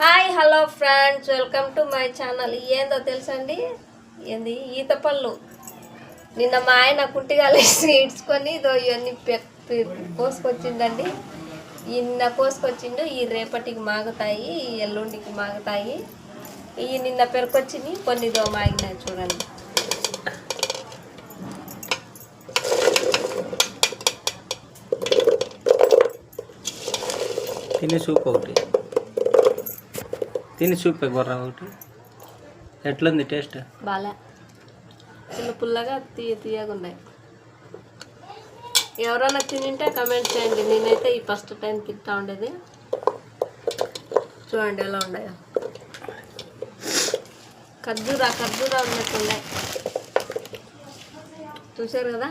Hi hello friends. Welcome to my channel. ఏందో తెలుసండి ఏంది? ఈత పళ్ళు. నిన్న మా ఆయన కుట్టిగాలేసి ఇడ్చుకొని ఇదో ఇవన్నీ పె- కోసుకొచ్చిండండి. నిన్న కోసుకొచ్చిండు ఈ రేపటికి మాగుతాయి ఈ ఎల్లుండికి మాగుతాయి. ఈ నిన్న పెరుకొచ్చినాయి కొన్ని ఇదో మాగినాయి చూడండి. తిని సూప్ ఒకటి తిని చూపే గొర్ర ఒకటి. ఎట్లుంది టేస్ట్? బాగా చిన్న పుల్లగా తీయ తీయగా ఉన్నాయి. ఎవరైనా తినింటే కమెంట్ చేయండి. నేనైతే ఈ ఫస్ట్ టైం తింటా ఉండేది. చూడండి ఎలా ఉన్నాయో. ఖర్జూరా ఖర్జూరా ఉన్నట్టు ఉన్నాయి చూసారు కదా?